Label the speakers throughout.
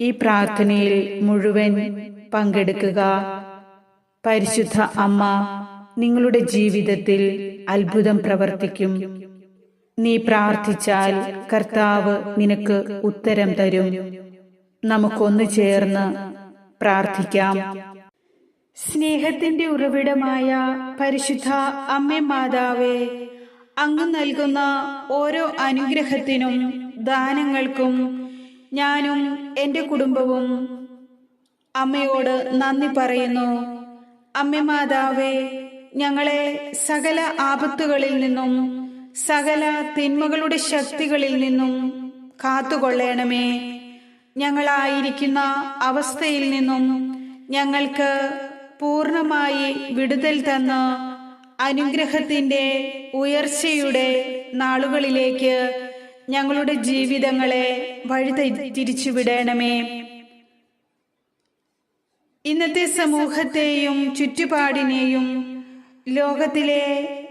Speaker 1: ഈ പ്രാർത്ഥനയിൽ മുഴുവൻ പങ്കെടുക്കുക. പരിശുദ്ധ അമ്മ നിങ്ങളുടെ ജീവിതത്തിൽ അത്ഭുതം പ്രവർത്തിക്കും. നീ പ്രാർത്ഥിച്ചാൽ കർത്താവ് നിനക്ക് ഉത്തരം തരും. നമുക്കൊന്ന് ചേർന്ന് പ്രാർത്ഥിക്കാം. സ്നേഹത്തിന്റെ ഉറവിടമായ പരിശുദ്ധ അമ്മ മാതാവേ അങ്ങ് നൽകുന്ന ഓരോ അനുഗ്രഹത്തിനും ദാനങ്ങൾക്കും ഞാനും എന്റെ കുടുംബവും അമ്മയോട് നന്ദി പറയുന്നു. അമ്മ മാതാവേ ഞങ്ങളെ സകല ആപത്തുകളിൽ നിന്നും സകല തിന്മകളുടെ ശക്തികളിൽ നിന്നും കാത്തുകൊള്ളണമേ. ഞങ്ങളായിരിക്കുന്ന അവസ്ഥയിൽ നിന്നും ഞങ്ങൾക്ക് പൂർണമായി വിടുതൽ തന്ന് അനുഗ്രഹത്തിന്റെ ഉയർച്ചയുടെ നാളുകളിലേക്ക് ഞങ്ങളുടെ ജീവിതങ്ങളെ വഴി തിരിച്ചുവിടണമേ. ഇന്നത്തെ സമൂഹത്തെയും ചുറ്റുപാടിനെയും ലോകത്തിലെ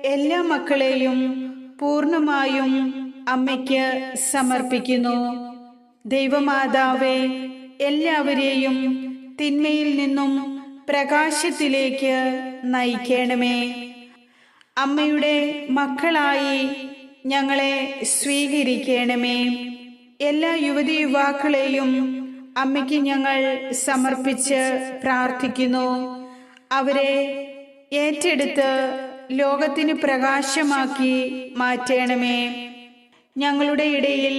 Speaker 1: എല്ലാ മക്കളെയും പൂർണമായും അമ്മയ്ക്ക് സമർപ്പിക്കുന്നു. ദൈവമാതാവെ എല്ലാവരെയും തിന്മയിൽ നിന്നും പ്രകാശത്തിലേക്ക് നയിക്കണമേ. അമ്മയുടെ മക്കളായി ഞങ്ങളെ സ്വീകരിക്കണമേ. എല്ലാ യുവതി യുവാക്കളെയും അമ്മയ്ക്ക് ഞങ്ങൾ സമർപ്പിച്ച് പ്രാർത്ഥിക്കുന്നു. അവരെ ഏറ്റെടുത്ത് ലോകത്തിന് പ്രകാശമാക്കി മാറ്റണമേ. ഞങ്ങളുടെ ഇടയിൽ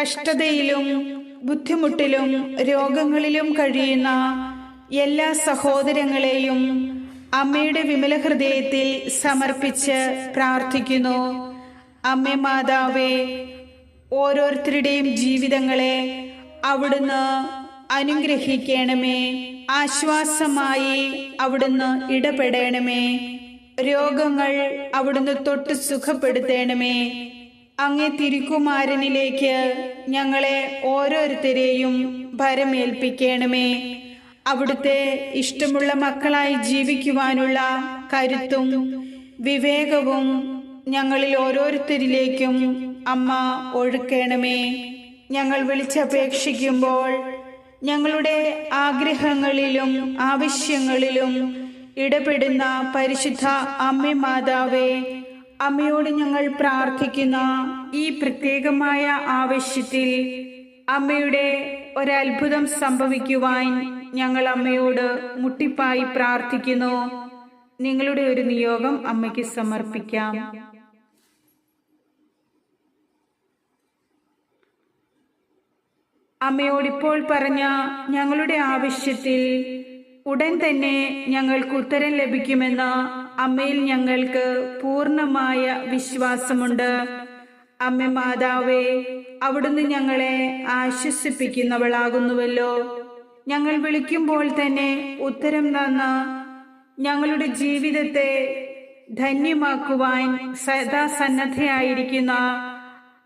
Speaker 1: കഷ്ടതയിലും ബുദ്ധിമുട്ടിലും രോഗങ്ങളിലും കഴിയുന്ന എല്ലാ സഹോദരങ്ങളെയും അമ്മയുടെ വിമല ഹൃദയത്തിൽ സമർപ്പിച്ച് പ്രാർത്ഥിക്കുന്നു. അമ്മ മാതാവേ ഓരോരുത്തരുടെയും ജീവിതങ്ങളെ അവിടുന്ന് അനുഗ്രഹിക്കണമേ. ആശ്വാസമായി അവിടുന്ന് ഇടപെടണമേ. രോഗങ്ങൾ അവിടുന്ന് തൊട്ട് സുഖപ്പെടുത്തണമേ. അങ്ങേ തിരുക്കുമാരനിലേക്ക് ഞങ്ങളെ ഓരോരുത്തരെയും ഭരമേൽപ്പിക്കണമേ. അവിടുത്തെ ഇഷ്ടമുള്ള മക്കളായി ജീവിക്കുവാനുള്ള കരുത്തും വിവേകവും ഞങ്ങളിൽ ഓരോരുത്തരിലേക്കും അമ്മ ഒഴുക്കണമേ. ഞങ്ങൾ വിളിച്ചപേക്ഷിക്കുമ്പോൾ ഞങ്ങളുടെ ആഗ്രഹങ്ങളിലും ആവശ്യങ്ങളിലും ഇടപെടുന്ന പരിശുദ്ധ അമ്മ മാതാവേ അമ്മയോട് ഞങ്ങൾ പ്രാർത്ഥിക്കുന്ന ഈ പ്രത്യേകമായ ആവശ്യത്തിൽ അമ്മയുടെ ഒരത്ഭുതം സംഭവിക്കുവാൻ ഞങ്ങൾ അമ്മയോട് മുട്ടിപ്പായി പ്രാർത്ഥിക്കുന്നു. നിങ്ങളുടെ ഒരു നിയോഗം അമ്മയ്ക്ക് സമർപ്പിക്കാം. അമ്മയോട് ഇപ്പോൾ പറഞ്ഞ ഞങ്ങളുടെ ആവശ്യത്തിൽ ഉടൻ തന്നെ ഞങ്ങൾക്ക് ഉത്തരം ലഭിക്കുമെന്ന അമ്മയിൽ ഞങ്ങൾക്ക് പൂർണമായ വിശ്വാസമുണ്ട്. അമ്മ മാതാവേ അവിടുന്ന് ഞങ്ങളെ ആശ്വസിപ്പിക്കുന്നവളാകുന്നുവല്ലോ. ഞങ്ങൾ വിളിക്കുമ്പോൾ തന്നെ ഉത്തരം തന്ന ഞങ്ങളുടെ ജീവിതത്തെ ധന്യമാക്കുവാൻ സദാ സന്നദ്ധയായിരിക്കുന്ന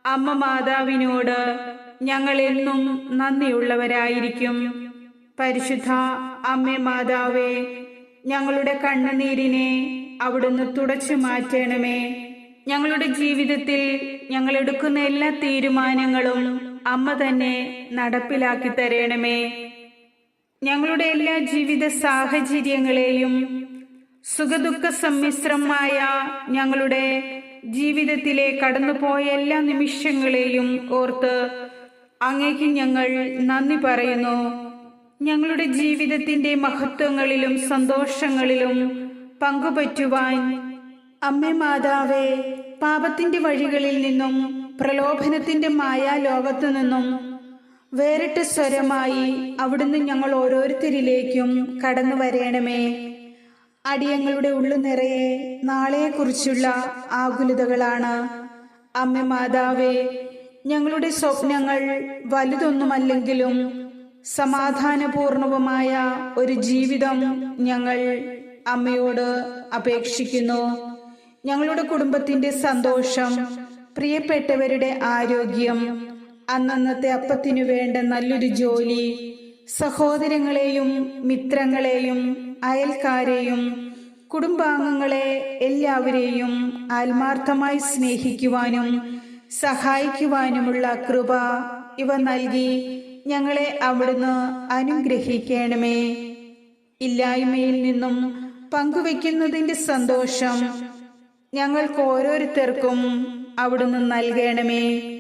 Speaker 1: അമ്മ മാതാവിനോട് ഞങ്ങൾ എന്നും നന്ദിയുള്ളവരായിരിക്കും. പരിശുദ്ധ അമ്മ മാതാവേ ഞങ്ങളുടെ കണ്ണുനീരിനെ അവിടുന്ന് തുടച്ചു മാറ്റണമേ. ഞങ്ങളുടെ ജീവിതത്തിൽ ഞങ്ങൾ എടുക്കുന്ന എല്ലാ തീരുമാനങ്ങളും അമ്മ തന്നെ നടപ്പിലാക്കി തരണമേ. ഞങ്ങളുടെ എല്ലാ ജീവിത സാഹചര്യങ്ങളെയും സുഖദുഃഖ സമ്മിശ്രമായ ഞങ്ങളുടെ ജീവിതത്തിലെ കടന്നുപോയ എല്ലാ നിമിഷങ്ങളെയും ഓർത്ത് അങ്ങേക്ക് ഞങ്ങൾ നന്ദി പറയുന്നു. ഞങ്ങളുടെ ജീവിതത്തിന്റെ മഹത്വങ്ങളിലും സന്തോഷങ്ങളിലും പങ്കുപറ്റുവാൻ അമ്മേ മാതാവേ പാപത്തിന്റെ വഴികളിൽ നിന്നും പ്രലോഭനത്തിന്റെ മായാലോകത്തു നിന്നും വേറിട്ട സ്വരമായി അവിടുന്ന് ഞങ്ങൾ ഓരോരുത്തരിലേക്കും കടന്നു വരേണമേ. അടിയങ്ങളുടെ ഉള്ളു നിറയെ നാളെയെക്കുറിച്ചുള്ള ആകുലതകളാണ്. അമ്മ മാതാവേ ഞങ്ങളുടെ സ്വപ്നങ്ങൾ വലുതൊന്നുമല്ലെങ്കിലും സമാധാനപൂർണവുമായ ഒരു ജീവിതം ഞങ്ങൾ അമ്മയോട് അപേക്ഷിക്കുന്നു. ഞങ്ങളുടെ കുടുംബത്തിന്റെ സന്തോഷം പ്രിയപ്പെട്ടവരുടെ ആരോഗ്യം അന്നന്നത്തെ അപ്പത്തിനു വേണ്ട നല്ലൊരു ജോലി സഹോദരങ്ങളെയും മിത്രങ്ങളെയും അയൽക്കാരെയും കുടുംബാംഗങ്ങളെ എല്ലാവരെയും ആത്മാർത്ഥമായി സ്നേഹിക്കുവാനും സഹായിക്കുവാനുമുള്ള കൃപ ഇവ നൽകി ഞങ്ങളെ അവിടുന്ന് അനുഗ്രഹിക്കണമേ. ഇല്ലായ്മയിൽ നിന്നും പങ്കുവെക്കുന്നതിന്റെ സന്തോഷം ഞങ്ങൾക്ക് ഓരോരുത്തർക്കും അവിടുന്ന് നൽകണമേ.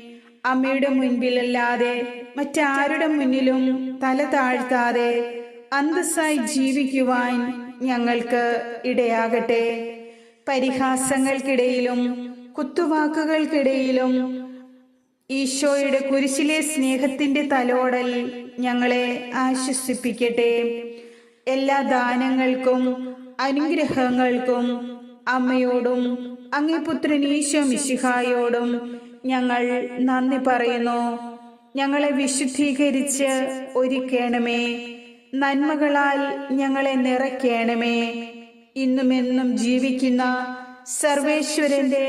Speaker 1: അമ്മയുടെ മുൻപിലല്ലാതെ മറ്റാരുടെ മുന്നിലും തല താഴ്ത്താതെ അന്തസ്സായി ജീവിക്കുവാൻ ഞങ്ങൾക്ക് ഇടയാകട്ടെ. പരിഹാസങ്ങൾക്കിടയിലും കുത്തുവാക്കുകൾക്കിടയിലും ഈശോയുടെ കുരിശിലെ സ്നേഹത്തിന്റെ തലോടൽ ഞങ്ങളെ ആശ്വസിപ്പിക്കട്ടെ. എല്ലാ ദാനങ്ങൾക്കും അനുഗ്രഹങ്ങൾക്കും അമ്മയോടും അങ്ങേ പുത്രൻ ഈശോ മിശിഹായോടും ഞങ്ങൾ നന്ദി പറയുന്നു. ഞങ്ങളെ വിശുദ്ധീകരിച്ച് ഒരുക്കണമേ. നന്മകളാൽ ഞങ്ങളെ നിറയ്ക്കണമേ. ഇന്നുമെന്നും ജീവിക്കുന്ന സർവേശ്വരന്റെ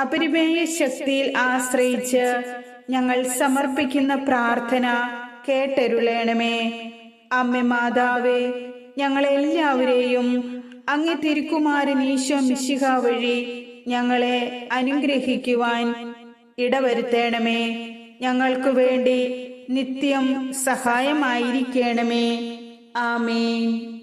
Speaker 1: അപരിമേയ ശക്തിയിൽ ആശ്രയിച്ച് ഞങ്ങൾ സമർപ്പിക്കുന്ന പ്രാർത്ഥന കേട്ടരുളേണമേ. അമ്മ മാതാവേ ഞങ്ങളെല്ലാവരെയും അങ്ങ് തിരുക്കുമാരൻ ഈശോ മിശിഹ വഴി ഞങ്ങളെ അനുഗ്രഹിക്കുവാൻ ഇടവരുത്തേണമേ. ഞങ്ങൾക്കു വേണ്ടി നിത്യം സഹായമായിരിക്കണമേ. ആമേൻ.